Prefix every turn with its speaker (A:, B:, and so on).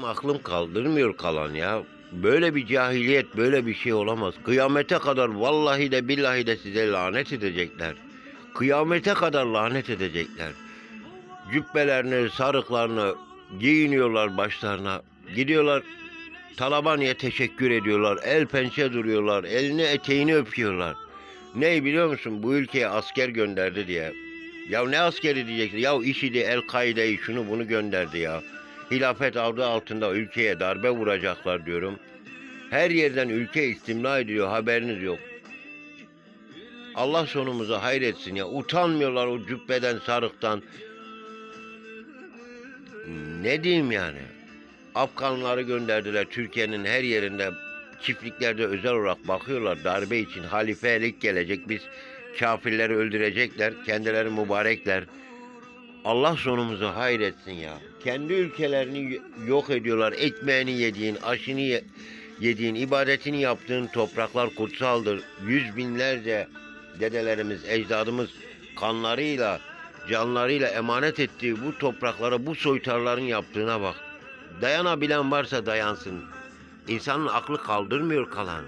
A: Benim aklım kaldırmıyor kalan ya. Böyle bir cahiliyet, böyle bir şey olamaz. Kıyamete kadar vallahi de billahi de size lanet edecekler. Kıyamete kadar lanet edecekler. Cübbelerini, sarıklarını giyiniyorlar başlarına. Gidiyorlar Talabaniye teşekkür ediyorlar. El pençe duruyorlar. Elini eteğini öpüyorlar. Ne biliyor musun? Bu ülkeye asker gönderdi diye. Ya ne askeri diyeceksin? Ya IŞİD'i, El-Kaide'yi şunu bunu gönderdi ya. Hilafet adı altında ülkeye darbe vuracaklar diyorum. Her yerden ülke istimla ediliyor haberiniz yok. Allah sonumuzu hayretsin ya. Utanmıyorlar o cübbeden sarıktan. Ne diyeyim yani? Afganları gönderdiler Türkiye'nin her yerinde çiftliklerde özel olarak bakıyorlar darbe için halifelik gelecek biz kafirleri öldürecekler kendileri mübarekler Allah sonumuzu hayretsin ya kendi ülkelerini yok ediyorlar ekmeğini yediğin aşını ye- yediğin ibadetini yaptığın topraklar kutsaldır yüz binlerce dedelerimiz ecdadımız kanlarıyla canlarıyla emanet ettiği bu topraklara bu soytarların yaptığına bak Dayanabilen varsa dayansın. İnsanın aklı kaldırmıyor kalan.